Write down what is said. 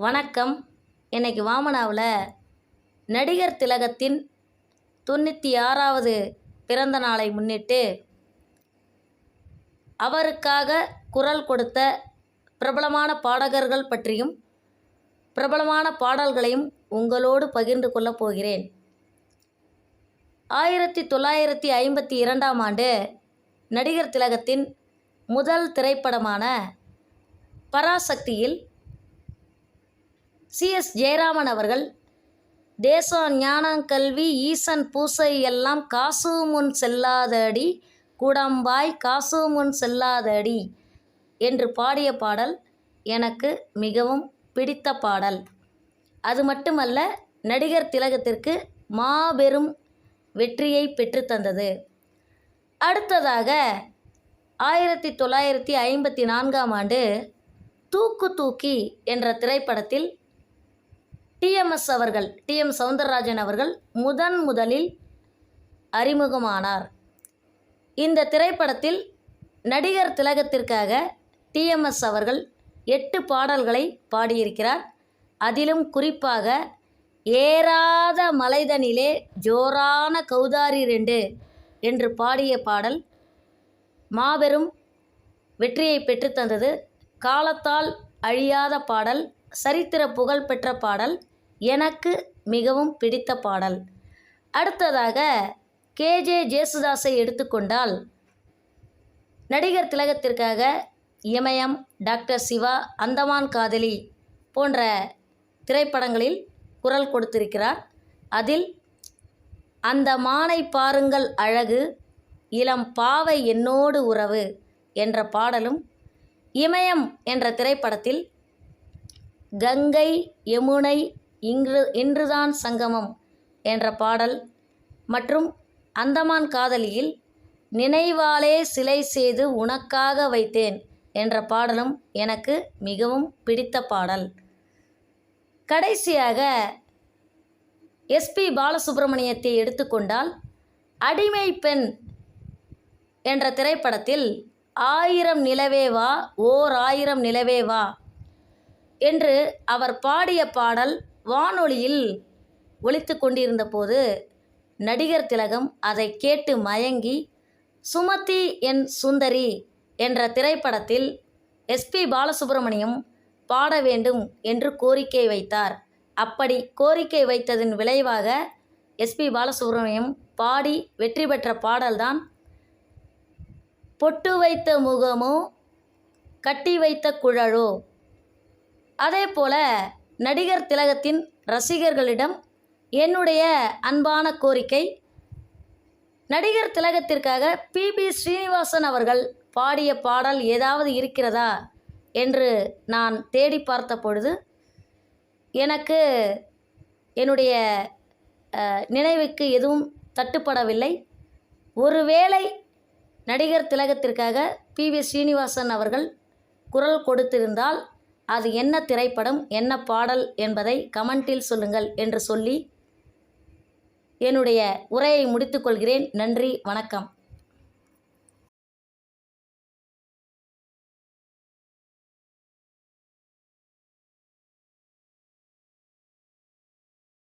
வணக்கம். இன்னைக்கு வாமனாவில் நடிகர் திலகத்தின் தொண்ணூற்றி ஆறாவது பிறந்த நாளை முன்னிட்டு அவருக்காக குரல் கொடுத்த பிரபலமான பாடகர்கள் பற்றியும் பிரபலமான பாடல்களையும் உங்களோடு பகிர்ந்து கொள்ளப் போகிறேன். ஆயிரத்தி தொள்ளாயிரத்தி ஐம்பத்தி இரண்டாம் ஆண்டு நடிகர் திலகத்தின் முதல் திரைப்படமான பராசக்தியில் சி. எஸ். ஜெயராமன் அவர்கள் தேசம் ஞானம் கல்வி ஈசன் பூசை எல்லாம் காசு முன் செல்லாதடி கூடம்பாய் காசு முன் செல்லாதடி என்று பாடிய பாடல் எனக்கு மிகவும் பிடித்த பாடல். அது மட்டுமல்ல நடிகர் திலகத்திற்கு மாபெரும் வெற்றியை பெற்றுத்தந்தது அடுத்ததாக ஆயிரத்தி தொள்ளாயிரத்தி ஐம்பத்தி நான்காம் ஆண்டு தூக்கு தூக்கி என்ற திரைப்படத்தில் டிஎம்எஸ் அவர்கள் டிஎம் சவுந்தரராஜன் அவர்கள் முதன் முதலில் அறிமுகமானார். இந்த திரைப்படத்தில் நடிகர் திலகத்திற்காக டிஎம்எஸ் அவர்கள் எட்டு பாடல்களை பாடியிருக்கிறார். அதிலும் குறிப்பாக ஏறாத மலைதனிலே ஜோரான கௌதாரி ரெண்டு என்று பாடிய பாடல் மாபெரும் வெற்றியை பெற்றுத்தந்தது. காலத்தால் அழியாத பாடல் சரித்திர புகழ் பெற்ற பாடல் எனக்கு மிகவும் பிடித்த பாடல். அடுத்ததாக கேஜே ஜேசுதாஸை எடுத்துக்கொண்டால் நடிகர் திலகத்திற்காக இமயம் டாக்டர் சிவா அந்தமான் காதலி போன்ற திரைப்படங்களில் குரல் கொடுத்திருக்கிறார். அதில் அந்த மானை பாருங்கள் அழகு இளம் பாவை என்னோடு உறவு என்ற பாடலும் இமயம் என்ற திரைப்படத்தில் கங்கை யமுனை இன்று இன்றுதான் சங்கமம் என்ற பாடல். மற்றும் அந்தமான் காதலியில் நினைவாலே சிலை செய்து உனக்காக வைத்தேன் என்ற பாடலும் எனக்கு மிகவும் பிடித்த பாடல். கடைசியாக எஸ்பி பாலசுப்ரமணியத்தை எடுத்துக்கொண்டால் அடிமை பெண் என்ற திரைப்படத்தில் ஆயிரம் நிலவே வா ஓர் ஆயிரம் நிலவே வா என்று அவர் பாடிய பாடல் வானொலியில் ஒழித்து கொண்டிருந்த போது நடிகர் திலகம் அதை கேட்டு மயங்கி சுமதி என் சுந்தரி என்ற திரைப்படத்தில் எஸ்பி பாலசுப்ரமணியம் பாட வேண்டும் என்று கோரிக்கை வைத்தார். அப்படி கோரிக்கை வைத்ததன் விளைவாக எஸ்பி பாலசுப்ரமணியம் பாடி வெற்றி பெற்ற பாடல்தான் பொட்டு வைத்த முகமோ கட்டி வைத்த குழலோ அதே போல நடிகர் திலகத்தின் ரசிகர்களிடம் என்னுடைய அன்பான கோரிக்கை. நடிகர் திலகத்திற்காக பிபி ஸ்ரீனிவாசன் அவர்கள் பாடிய பாடல் ஏதாவது இருக்கிறதா? என்று நான் தேடி பார்த்த பொழுது எனக்கு என்னுடைய நினைவுக்கு எதுவும் தட்டுப்படவில்லை. ஒருவேளை நடிகர் திலகத்திற்காக பி. வி. ஸ்ரீனிவாசன் அவர்கள் குரல் கொடுத்திருந்தால் அது என்ன திரைப்படம் என்ன பாடல் என்பதை கமெண்டில் சொல்லுங்கள் என்று சொல்லி என்னுடைய உரையை முடித்துக்கொள்கிறேன் நன்றி வணக்கம்.